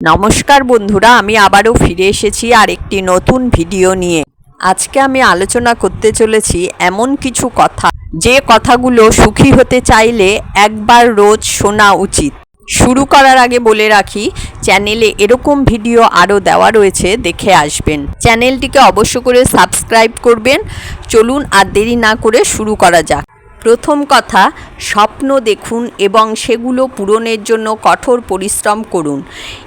নমস্কার বন্ধুরা, আমি আবারও ফিরে এসেছি আর একটি নতুন ভিডিও নিয়ে। আজকে আমি আলোচনা করতে চলেছি এমন কিছু কথা, যে কথাগুলো সুখী হতে চাইলে একবার রোজ শোনা উচিত। শুরু করার আগে বলে রাখি, চ্যানেলে এরকম ভিডিও আরও দেওয়া রয়েছে, দেখে আসবেন। চ্যানেলটিকে অবশ্য করে সাবস্ক্রাইব করবেন। চলুন আর দেরি না করে শুরু করা যাক। প্রথম কথা, স্বপ্ন দেখুন এবং সেগুলো পূরণের জন্য কঠোর পরিশ্রম করুন।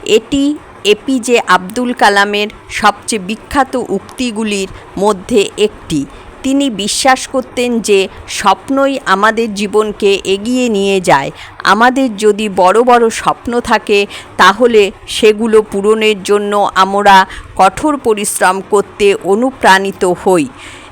এটি এপিজে আব্দুল কালামের সবচেয়ে বিখ্যাত উক্তিগুলির মধ্যে একটি। তিনি বিশ্বাস করতেন যে, স্বপ্নই আমাদের জীবনকে এগিয়ে নিয়ে যায়। আমাদের যদি বড় বড় স্বপ্ন থাকে, তাহলে সেগুলো পূরণের জন্য আমরা কঠোর পরিশ্রম করতে অনুপ্রাণিত হই।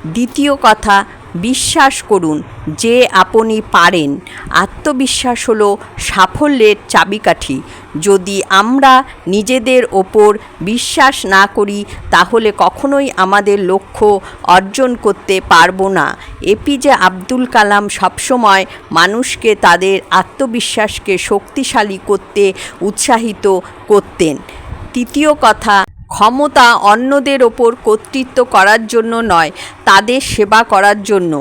দ্বিতীয় কথা বিশ্বাস করুন, যে আপনি পারেন। আত্মবিশ্বাস হলো সাফল্যের চাবিকাঠি। যদি আমরা নিজেদের ওপর বিশ্বাস না করি, তাহলে কখনোই আমাদের লক্ষ্য অর্জন করতে পারব না। এপিজে আব্দুল কালাম সবসময় মানুষকে তাদের আত্মবিশ্বাসকে শক্তিশালী করতে উৎসাহিত করতেন। তৃতীয় কথা ক্ষমতা অন্যদের ওপর কর্তৃত্ব করার জন্য নয়, তাদের সেবা করার জন্য।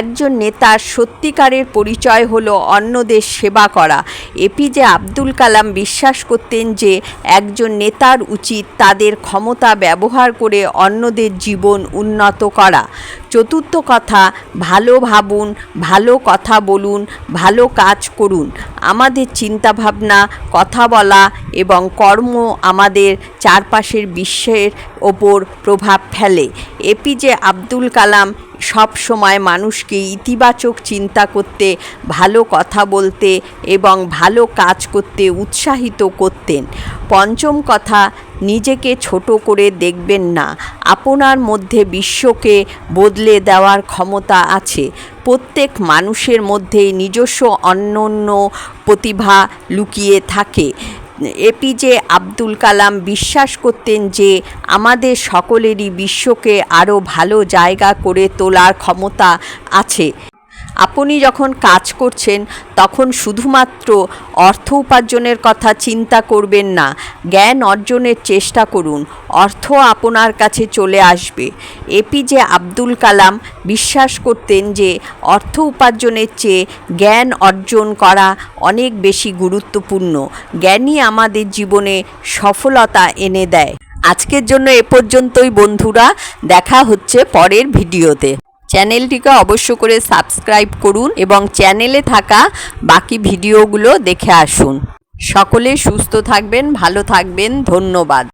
একজন নেতার সত্যিকারের পরিচয় হলো অন্যদের সেবা করা। এপিজে আব্দুল কালাম বিশ্বাস করতেন যে, একজন নেতার উচিত তাদের ক্ষমতা ব্যবহার করে অন্যদের জীবন উন্নত করা। চতুর্থ কথা, ভালো ভাবুন, ভালো কথা বলুন, ভালো কাজ করুন। আমাদের চিন্তাভাবনা, কথা বলা এবং কর্ম আমাদের চারপাশের বিশ্বের ওপর প্রভাব ফেলে। এপিজে আব্দুল কালাম সব সময় মানুষকে ইতিবাচক চিন্তা করতে, ভালো কথা বলতে এবং ভালো কাজ করতে উৎসাহিত করতেন। পঞ্চম কথা, নিজেকে ছোট করে দেখবেন না। আপনার মধ্যে বিশ্বকে বদলে দেওয়ার ক্ষমতা আছে। প্রত্যেক মানুষের মধ্যেই নিজস্ব অনন্য প্রতিভা লুকিয়ে থাকে। এপিজে আব্দুল কালাম বিশ্বাস করতেন যে আমাদের সকলেরই বিশ্বকে আরও ভালো জায়গা করে তোলার ক্ষমতা আছে। আপনি যখন কাজ করছেন, তখন শুধুমাত্র অর্থ উপার্জনের কথা চিন্তা করবেন না, জ্ঞান অর্জনের চেষ্টা করুন, অর্থ আপনার কাছে চলে আসবে। এপিজে আব্দুল কালাম বিশ্বাস করতেন যে, অর্থ উপার্জনের চেয়ে জ্ঞান অর্জন করা অনেক বেশি গুরুত্বপূর্ণ, জ্ঞানই আমাদের জীবনে সফলতা এনে দেয়। আজকের জন্য এ পর্যন্তই বন্ধুরা, দেখা হচ্ছে পরের ভিডিওতে। চ্যানেলটিকে অবশ্য করে সাবস্ক্রাইব করুন এবং চ্যানেলে থাকা বাকি ভিডিওগুলো দেখে আসুন। সকলে সুস্থ থাকবেন, ভালো থাকবেন, ধন্যবাদ।